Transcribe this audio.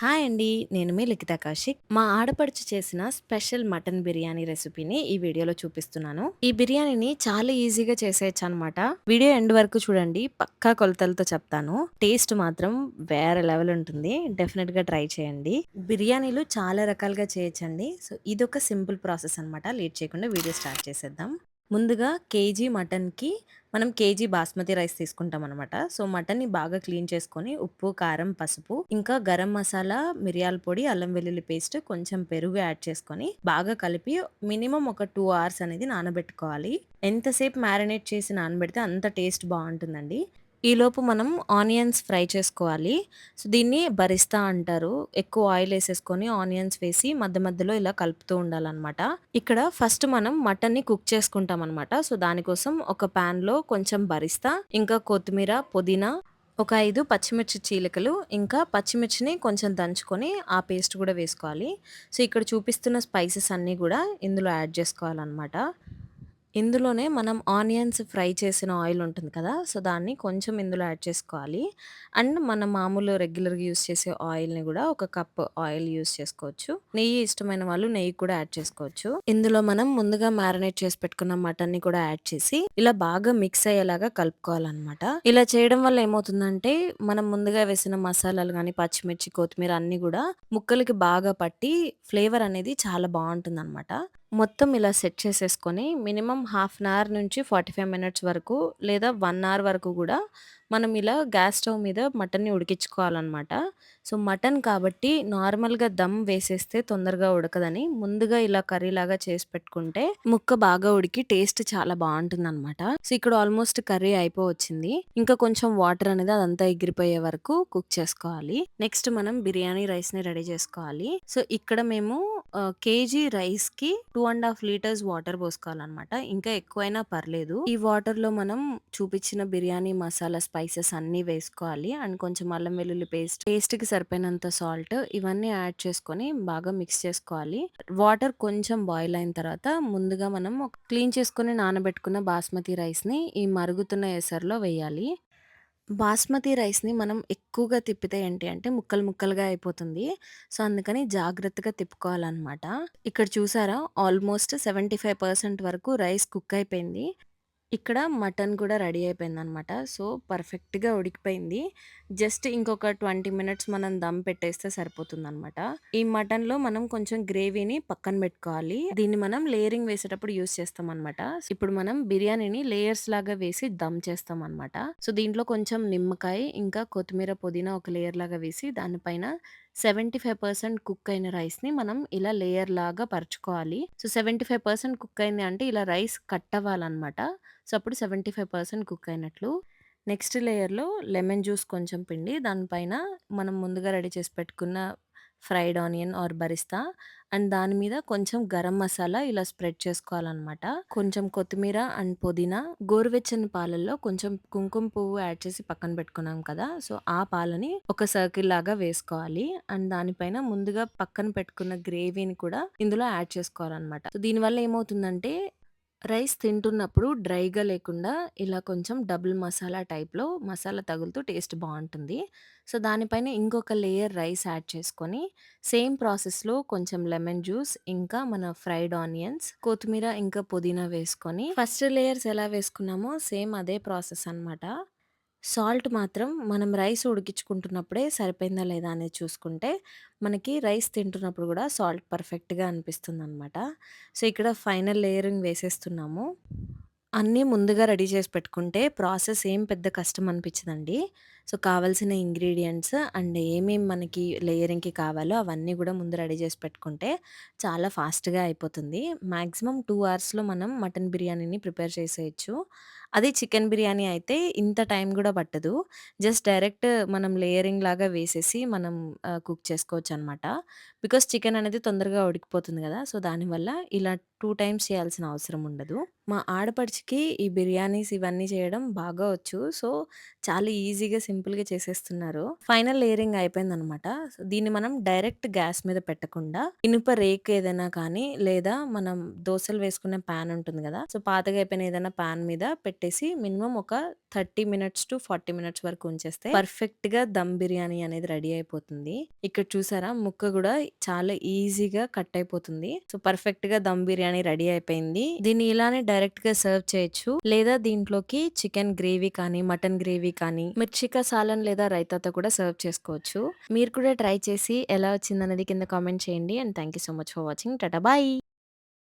Hi అండి. నేను మీ లిఖిత కౌశిక్. మా ఆడపడుచు చేసిన స్పెషల్ మటన్ బిర్యానీ రెసిపీని ఈ వీడియోలో చూపిస్తున్నాను. ఈ బిర్యానీని చాలా ఈజీగా చేసేయొచ్చనమాట. వీడియో ఎండ్ వరకు చూడండి. పక్కా కొలతలతో చెప్తాను. టేస్ట్ మాత్రం వేరే లెవెల్ ఉంటుంది. డెఫినిట్‌గా ట్రై చేయండి. బిర్యానీలు చాలా రకాలుగా చేయొచ్చండి. సో, ఇదొక సింపుల్ ప్రాసెస్ అనమాట. లేట్ చేయకుండా వీడియో స్టార్ట్ చేసేద్దాం. ముందుగా కేజీ మటన్‌కి మనం కేజీ బాస్మతి రైస్ తీసుకుంటాం అనమాట సో, మటన్‌ని బాగా క్లీన్ చేసుకొని ఉప్పు, కారం, పసుపు ఇంకా గరం మసాలా, మిరియాల పొడి, అల్లం వెల్లుల్లి పేస్ట్, కొంచెం పెరుగు యాడ్ చేసుకొని బాగా కలిపి మినిమమ్ ఒక టూ అవర్స్ అనేది నానబెట్టుకోవాలి. ఎంతసేపు మ్యారినేట్ చేసి నానబెడితే అంత టేస్ట్ బాగుంటుందండి ఈలోపు మనం ఆనియన్స్ ఫ్రై చేసుకోవాలి. సో, దీన్ని బరిస్తా అంటారు. ఎక్కువ ఆయిల్ వేసేసుకొని ఆనియన్స్ వేసి మధ్య మధ్యలో ఇలా కలుపుతూ ఉండాలన్నమాట ఇక్కడ ఫస్ట్ మనం మటన్‌ని కుక్ చేసుకుంటాం అనమాట సో, దానికోసం ఒక పాన్‌లో కొంచెం బరిస్తా, ఇంకా కొత్తిమీర, పుదీనా, ఒక ఐదు పచ్చిమిర్చి చీలికలు, ఇంకా పచ్చిమిర్చిని కొంచెం దంచుకొని ఆ పేస్ట్ కూడా వేసుకోవాలి. సో, ఇక్కడ చూపిస్తున్న స్పైసెస్ అన్నీ కూడా ఇందులో యాడ్ చేసుకోవాలనమాట. ఇందులోనే మనం ఆనియన్స్ ఫ్రై చేసిన ఆయిల్ ఉంటుంది కదా! సో, దాన్ని కొంచెం ఇందులో యాడ్ చేసుకోవాలి. అండ్ మన మామూలు రెగ్యులర్‌గా యూజ్ చేసే ఆయిల్‌ని గూడా ఒక కప్ ఆయిల్ యూజ్ చేసుకోవచ్చు. నెయ్యి ఇష్టమైన వాళ్ళు నెయ్యి కూడా యాడ్ చేసుకోవచ్చు. ఇందులో మనం ముందుగా మ్యారినేట్ చేసి పెట్టుకున్న మటన్‌ని కూడా యాడ్ చేసి ఇలా బాగా మిక్స్ అయ్యేలాగా కలుపుకోవాలనమాట. ఇలా చేయడం వల్ల ఏమవుతుందంటే మనం ముందుగా వేసిన మసాలాలు గానీ, పచ్చిమిర్చి, కొత్తిమీర అన్నీ గూడా ముక్కలకి బాగా పట్టి ఫ్లేవర్ అనేది చాలా బావుంటుందనమాట. మొత్తం ఇలా సెట్ చేసేసుకొని మినిమం హాఫ్ అన్ అవర్ నుంచి 45 మినిట్స్ వరకు లేదా వన్ అవర్ వరకు కూడా మనం ఇలా గ్యాస్ స్టవ్ మీద మటన్‌ని ఉడికించుకోవాలన్నమాట సో, మటన్ కాబట్టి నార్మల్‌గా దమ్ వేసేస్తే తొందరగా ఉడకదని ముందుగా ఇలా కర్రీలాగా చేసి పెట్టుకుంటే ముక్క బాగా ఉడికి టేస్ట్ చాలా బావుంటుందనమాట. సో, ఇక్కడ ఆల్మోస్ట్ కర్రీ అయిపోవచ్చింది. ఇంకా కొంచెం వాటర్ అనేది అదంతా ఎగిరిపోయే వరకు కుక్ చేసుకోవాలి. నెక్స్ట్ మనం బిర్యానీ రైస్‌ని రెడీ చేసుకోవాలి. సో, ఇక్కడ మేము ఆహ్, కేజీ రైస్‌కి 2 ½ లీటర్స్ వాటర్ పోసుకోవాలనమాట. ఇంకా ఎక్కువైనా పర్లేదు. ఈ వాటర్‌లో మనం చూపించిన బిర్యానీ మసాలా స్పైసెస్ అన్నీ వేసుకోవాలి. అండ్ కొంచెం అల్లం వెల్లుల్లి పేస్ట్, టేస్ట్‌కి సరిపోయినంత సాల్ట్ ఇవన్నీ యాడ్ చేసుకొని బాగా మిక్స్ చేసుకోవాలి. వాటర్ కొంచెం బాయిల్ అయిన తర్వాత ముందుగా మనం క్లీన్ చేసుకొని నానబెట్టుకున్న బాస్మతి రైస్‌ని ఈ మరుగుతున్న ఎసర్‌లో వేయాలి. బాస్మతి రైస్‌ని మనం ఎక్కువగా తిప్పితే ఏంటి అంటే ముక్కలు ముక్కలుగా అయిపోతుంది. సో, అందుకని జాగ్రత్తగా తిప్పుకోవాలనమాట. ఇక్కడ చూసారా ఆల్మోస్ట్ 75% వరకు రైస్ కుక్ అయిపోయింది. ఇక్కడ మటన్ కూడా రెడీ అయిపోయిందనమాట. సో, పర్ఫెక్ట్‌గా ఉడికిపోయింది. జస్ట్ ఇంకొక 20 మినిట్స్ మనం దమ్ పెట్టేస్తే సరిపోతుందనమాట. ఈ మటన్‌లో మనం కొంచెం గ్రేవీని పక్కన పెట్టుకోవాలి. దీన్ని మనం లేయరింగ్ వేసేటప్పుడు యూజ్ చేస్తామనమాట. ఇప్పుడు మనం బిర్యానీని లేయర్స్ లాగా వేసి దమ్ చేస్తాం అనమాట సో, దీంట్లో కొంచెం నిమ్మకాయ, ఇంకా కొత్తిమీర, పుదీనా ఒక లేయర్ లాగా వేసి దానిపైన 75% కుక్ అయిన రైస్‌ని మనం ఇలా లేయర్ లాగా పరచుకోవాలి. సో, 75% కుక్ అయింది అంటే ఇలా రైస్ కట్ అవ్వాలనమాట. సో, అప్పుడు 75% కుక్ అయినట్లు. నెక్స్ట్ లేయర్‌లో లెమన్ జ్యూస్ కొంచెం పిండి దానిపైన మనం ముందుగా రెడీ చేసి పెట్టుకున్న fried onion or birista and దాని మీద కొంచెం గరం మసాలా ఇలా స్ప్రెడ్ చేసుకోవాలనమాట. కొంచెం కొత్తిమీర అండ్ పుదీనా, గోరువెచ్చని పాలల్లో కొంచెం కుంకుమ పువ్వు యాడ్ చేసి పక్కన పెట్టుకున్నాం కదా! సో, ఆ పాలని ఒక సర్కిల్ లాగా వేసుకోవాలి. అండ్ దానిపైన ముందుగా పక్కన పెట్టుకున్న గ్రేవీని కూడా ఇందులో యాడ్ చేసుకోవాలనమాట. సో, దీనివల్ల ఏమవుతుందంటే రైస్ తింటున్నప్పుడు డ్రైగా లేకుండా ఇలా కొంచెం డబుల్ మసాలా టైప్‌లో మసాలా తగులుతూ టేస్ట్ బావుంటుంది. సో, దానిపైన ఇంకొక లేయర్ రైస్ యాడ్ చేసుకొని సేమ్ ప్రాసెస్‌లో కొంచెం లెమన్ జ్యూస్, ఇంకా మన ఫ్రైడ్ ఆనియన్స్, కొత్తిమీర, ఇంకా పుదీనా వేసుకొని ఫస్ట్ లేయర్స్ ఎలా వేసుకున్నామో సేమ్ అదే ప్రాసెస్ అనమాట. సాల్ట్ మాత్రం మనం రైస్ ఉడికించుకుంటున్నప్పుడే సరిపోయిందా లేదా అనేది చూసుకుంటే, మనకి రైస్ తింటున్నప్పుడు కూడా సాల్ట్ పర్ఫెక్ట్‌గా అనిపిస్తుంది అనమాట సో, ఇక్కడ ఫైనల్ లేయరింగ్ వేసేస్తున్నాము. అన్నీ ముందుగా రెడీ చేసి పెట్టుకుంటే ప్రాసెస్ ఏం పెద్ద కష్టం అనిపించదండి. సో, కావాల్సిన ఇంగ్రీడియంట్స్ అండ్ ఏమేం మనకి లేయరింగ్‌కి కావాలో అవన్నీ కూడా ముందు రెడీ చేసి పెట్టుకుంటే చాలా ఫాస్ట్‌గా అయిపోతుంది. మ్యాక్సిమం టూ అవర్స్‌లో మనం మటన్ బిర్యానీని ప్రిపేర్ చేసేయొచ్చు. అదే చికెన్ బిర్యానీ అయితే ఇంత టైం గూడా పట్టదు. జస్ట్ డైరెక్ట్ మనం లేయరింగ్ లాగా వేసేసి మనం ఆహ్, కుక్ చేసుకోవచ్చనమాట. బికాజ్ చికెన్ అనేది తొందరగా ఉడికిపోతుంది గదా! సో, దానివల్ల ఇలా 2 టైమ్స్ చేయాల్సిన అవసరం ఉండదు. మా ఆడపడుచుకి ఈ బిర్యానీస్ ఇవన్నీ చేయడం బాగా వచ్చు. సో, చాలా ఈజీగా, సింపుల్‌గా చేసేస్తున్నారు. ఫైనల్ లేయరింగ్ అయిపోయిందనమాట. సో, దీన్ని మనం డైరెక్ట్ గ్యాస్ మీద పెట్టకుండా ఇనుప రేక్ ఏదైనా కానీ, లేదా మనం దోసలు వేసుకునే పాన్ ఉంటుంది గదా! సో, పాతగా అయిపోయిన ఏదైనా పాన్ మీద పెట్టేసి మినిమం ఒక 30 మినిట్స్ టు 40 మినిట్స్ వరకు ఉంచేస్తే పర్ఫెక్ట్గా దమ్ బిర్యానీ అనేది రెడీ అయిపోతుంది. ఇక్కడ చూసారా ముక్క కూడా చాలా ఈజీగా కట్ అయిపోతుంది. సో, పర్ఫెక్ట్గా దమ్ బిర్యానీ రెడీ అయిపోయింది. దీన్ని ఇలానే డైరెక్ట్గా సర్వ్ చేయొచ్చు. లేదా దీంట్లోకి చికెన్ గ్రేవీ కానీ, మటన్ గ్రేవీ కానీ, మిర్చికా సాలన్ లేదా రైతాతో కూడా సర్వ్ చేసుకోవచ్చు. మీరు కూడా ట్రై చేసి ఎలా వచ్చిందనేది కింద కామెంట్ చేయండి. And thank you so much for watching. Tata bye.